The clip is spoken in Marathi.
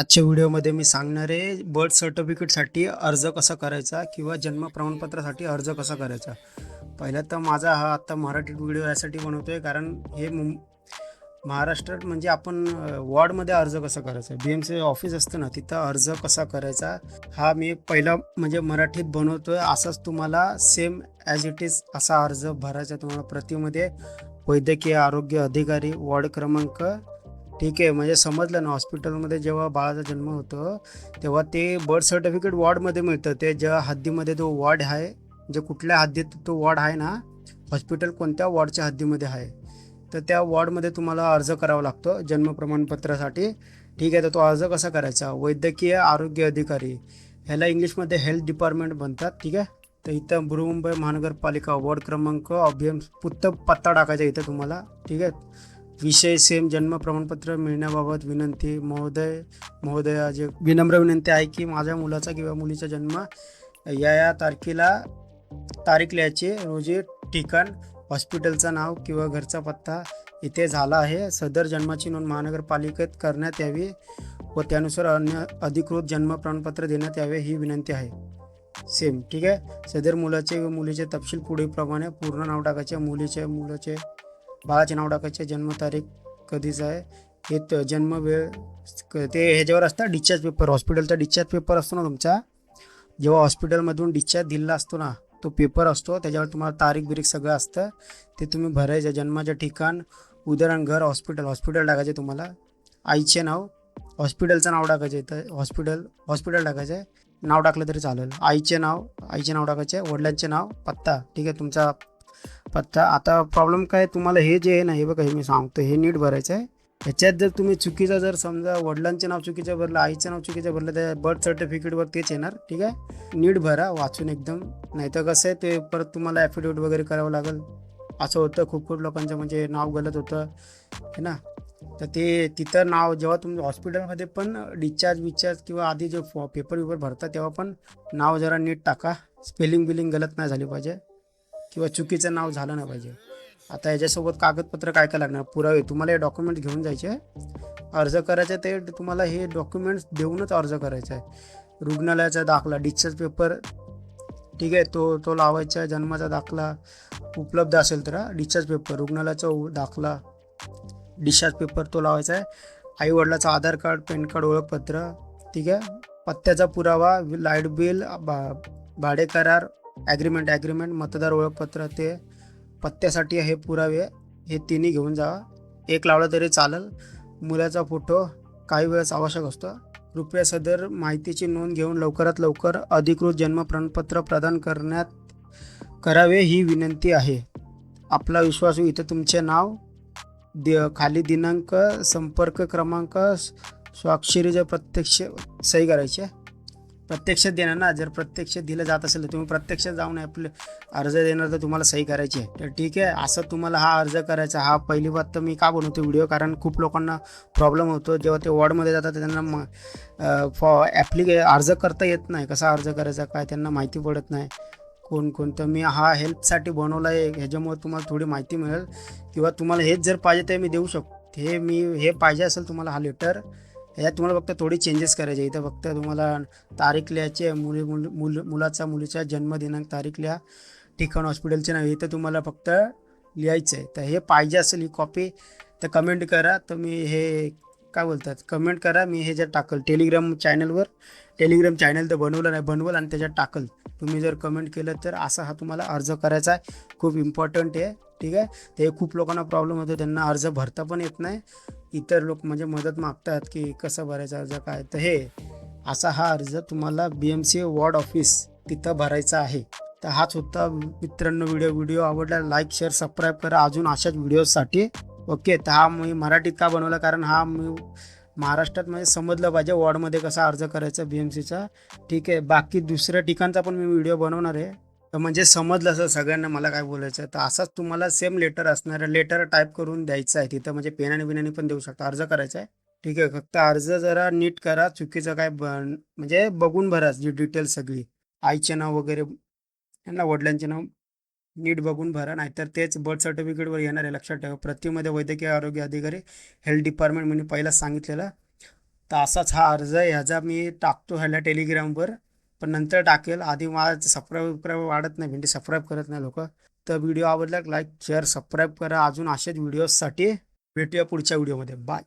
आजच्या व्हिडिओमध्ये मी सांगणार आहे बर्थ सर्टिफिकेटसाठी अर्ज कसा करायचा किंवा जन्म प्रमाणपत्रासाठी अर्ज कसा करायचा. पहिला तर माझा हा आत्ता मराठीत व्हिडिओ यासाठी बनवतो आहे कारण हे मुं महाराष्ट्रात म्हणजे आपण वॉर्डमध्ये अर्ज कसा करायचा. बी एम सी ऑफिस असतं ना तिथं अर्ज कसा करायचा हा मी पहिला म्हणजे मराठीत बनवतो आहे असाच तुम्हाला सेम ॲज इट इज असा अर्ज भरायचा तुम्हाला प्रतिमध्ये. वैद्यकीय आरोग्य अधिकारी वॉर्ड क्रमांक ठीक आहे. म्हणजे समजलं ना हॉस्पिटलमध्ये जेव्हा बाळाचा जन्म होतो तेव्हा ते बर्थ सर्टिफिकेट वॉर्डमध्ये मिळतं. ते ज्या हद्दीमध्ये तो वॉर्ड आहे जे कुठल्या हद्दीत तो वॉर्ड आहे ना हॉस्पिटल कोणत्या वॉर्डच्या हद्दीमध्ये आहे तर त्या वॉर्डमध्ये तुम्हाला अर्ज करावा लागतो जन्म प्रमाणपत्रासाठी. ठीक आहे तर तो अर्ज कसा करायचा? वैद्यकीय आरोग्य अधिकारी. ह्याला इंग्लिशमध्ये हेल्थ डिपार्टमेंट म्हणतात. ठीक आहे? तर इथं बृहमुंबई महानगरपालिका वॉर्ड क्रमांक अभियम पुत्त पत्ता टाकायचा इथं तुम्हाला. ठीक आहे? विषय सेम जन्म प्रमाणपत्र मिळण्याबाबत विनंती. महोदय महोदया जे विनम्र विनंती आहे की माझ्या मुलाचा किंवा मुलीचा जन्म या या तारखेला तारीख लिहायचे. रोजी ठिकाण हॉस्पिटलचं नाव किंवा घरचा पत्ता इथे झाला आहे. सदर जन्माची नोंद महानगरपालिकेत करण्यात यावी व त्यानुसार अन्य अधिकृत जन्म प्रमाणपत्र देण्यात यावे ही विनंती आहे. सेम ठीक आहे? सदर मुलाचे व मुलीचे तपशील पुढीलप्रमाणे पूर्ण नाव टाकायचे. मुलीचे मुलाचे बाळाचे नाव टाकायचे जन्मतारीख कधीच आहे. हे जन्म वेळ क- ते ह्याच्यावर असतं डिस्चार्ज पेपर हॉस्पिटलचा डिस्चार्ज पेपर असतो ना तुमचा? जेव्हा हॉस्पिटलमधून डिस्चार्ज दिला असतो ना तो पेपर असतो त्याच्यावर तुम्हाला तारीख बिरीख सगळं असतं. ते तुम्ही भरायचं जन्माचं ठिकाण उदाहरण घर हॉस्पिटल हॉस्पिटल टाकायचे तुम्हाला. आईचे नाव हॉस्पिटलचं नाव टाकायचं तर हॉस्पिटल हॉस्पिटल टाकायचं आहे. नाव टाकलं तरी चालेल. आईचे नाव आईचे नाव टाकायचे वडिलांचे नाव पत्ता. ठीक आहे तुमचा पत्ता आता प्रॉब्लेम काय तुम्हाला हे जे आहे ना हे बघा हे मी सांगतो हे नीट भरायचं आहे. ह्याच्यात जर तुम्ही चुकीचं जर समजा वडिलांचे नाव चुकीचं भरलं आईचं नाव चुकीचं भरलं तर बर्थ सर्टिफिकेटवर तेच येणार ठीक आहे? नीट भरा वाचून एकदम. नाही तर कसं आहे ते परत तुम्हाला ॲफिडेविट वगैरे करावं लागेल. असं होतं खूप खूप लोकांचं म्हणजे नाव गलत होतं है ना? तर ते तिथं नाव जेव्हा तुम्ही हॉस्पिटलमध्ये पण डिस्चार्ज विचार्ज किंवा आधी जे फॉ पेपर विपर भरता तेव्हा पण नाव जरा नीट टाका. स्पेलिंग बिलिंग गलत नाही झाली पाहिजे. किंवा चुकीचं नाव झालं नाही पाहिजे. आता याच्यासोबत कागदपत्र काय काय लागणार? पुरावे. तुम्हाला हे डॉक्युमेंट घेऊन जायचे. अर्ज करायचे ते तुम्हाला हे डॉक्युमेंट्स देऊनच अर्ज करायचा आहे रुग्णालयाचा दाखला डिस्चार्ज पेपर ठीक आहे तो तो लावायचा आहे जन्माचा दाखला उपलब्ध असेल तर डिस्चार्ज पेपर रुग्णालयाचा उ- दाखला डिस्चार्ज पेपर तो लावायचा आहे. आई वडिलाचं आधार कार्ड पॅन कार्ड ओळखपत्र ठीक आहे. पत्त्याचा पुरावा लाइट बिल बा भाडे करार ॲग्रीमेंट ॲग्रीमेंट मतदार ओळखपत्र ते पत्त्यासाठी हे पुरावे हे तिन्ही घेऊन जावा एक लावलं तरी चालेल. मुलाचा फोटो काही वेळेस आवश्यक असतो. कृपया सदर माहितीची नोंद घेऊन लवकरात लवकर अधिकृत जन्म प्रमाणपत्र प्रदान करण्यात करावे ही विनंती आहे. आपला विश्वासू इथं तुमचे नाव दि खाली दिनांक संपर्क क्रमांक स्वाक्षरीचे प्रत्यक्ष सही करायचे. प्रत्यक्ष देणार ना जर प्रत्यक्ष दिलं जात असेल तर तुम्ही प्रत्यक्ष जाऊन आपलं अर्ज देणार तर तुम्हाला सही करायची आहे. तर ठीक आहे असं तुम्हाला हा अर्ज करायचा हा पहिली बात तर मी का बनवतो व्हिडिओ कारण खूप लोकांना प्रॉब्लेम होतो. जेव्हा ते वॉर्डमध्ये जातात तर त्यांना म फॉ ॲप्लिके अर्ज करता येत नाही. कसा अर्ज करायचा काय त्यांना माहिती पडत नाही. कोण कोणतं मी हा हेल्पसाठी बनवला आहे ह्याच्यामुळे तुम्हाला थोडी माहिती मिळेल. किंवा तुम्हाला हेच जर पाहिजे ते मी देऊ शकतो. हे मी हे पाहिजे असेल तुम्हाला हा लेटर यात तुम्हाला फक्त थोडी चेंजेस करायचे इथं फक्त तुम्हाला तारीख लिहायचे मुली मुल मुल मुलाचा मुलीचा जन्मदिनांक तारीख लिहा. ठिकाण हॉस्पिटलचे नाव इथं तुम्हाला फक्त लिहायचं आहे. तर हे पाहिजे असेल ही कॉपी तर कमेंट करा. तर मी हे काय बोलतात? कमेंट करा. मी हे जर टाकल टेलिग्राम चॅनलवर टेलिग्राम चॅनल तर बनवलं नाही बनवल आणि त्याच्यात टाकल. तुम्ही जर कमेंट केलं तर असा हा तुम्हाला अर्ज करायचा आहे. खूप इम्पॉर्टंट आहे. ठीक आहे? ते खूप लोकांना प्रॉब्लेम होतो. त्यांना अर्ज भरता पण येत नाही. इतर लोक म्हणजे मदत मागतात की कसं भरायचा अर्ज काय. तर हे असा हा अर्ज तुम्हाला B M C ward office तिथं भरायचा आहे. तर हाच होता मित्रांनो व्हिडिओ व्हिडिओ आवडला लाईक शेअर सबस्क्राईब करा. अजून अशाच व्हिडिओसाठी ओके तर हा मी मराठीत का बनवला? कारण हा मी महाराष्ट्रात म्हणजे समजलं पाहिजे वॉर्डमध्ये कसा अर्ज करायचा बी एम सीचा ठीक आहे बाकी दुसऱ्या ठिकाणचा पण मी व्हिडिओ बनवणार आहे. तर म्हणजे समजलं असं सगळ्यांना मला काय बोलायचं आहे. तर असाच तुम्हाला सेम लेटर असणार लेटर टाईप करून द्यायचं आहे. तिथं म्हणजे पेनाने बिनाने पण देऊ शकता. अर्ज करायचा आहे. ठीक आहे. फक्त अर्ज जरा नीट करा. चुकीचं काय म्हणजे बघून भरा जी डिटेल सगळी. आईचे नाव वगैरे यांना वडिलांचे नाव नीट बघून भरा. नाहीतर तेच बर्थ सर्टिफिकेटवर येणार आहे. लक्षात ठेवा. प्रतिमध्ये वैद्यकीय आरोग्य अधिकारी हेल्थ डिपार्टमेंट म्हणजे पहिला सांगितलेलं. तर असाच हा अर्ज आहे. ह्याचा मी टाकतो ह्याला टेलिग्रामवर पण नंतर टाकेल. आधी मला सबस्क्राईब विप्राईब वाढत नाही भेंडी सबस्क्राईब करत नाही लोक. तर व्हिडिओ आवडला लाईक शेअर सबस्क्राईब करा. अजून असेच व्हिडिओजसाठी भेटूया पुढच्या व्हिडिओमध्ये बाय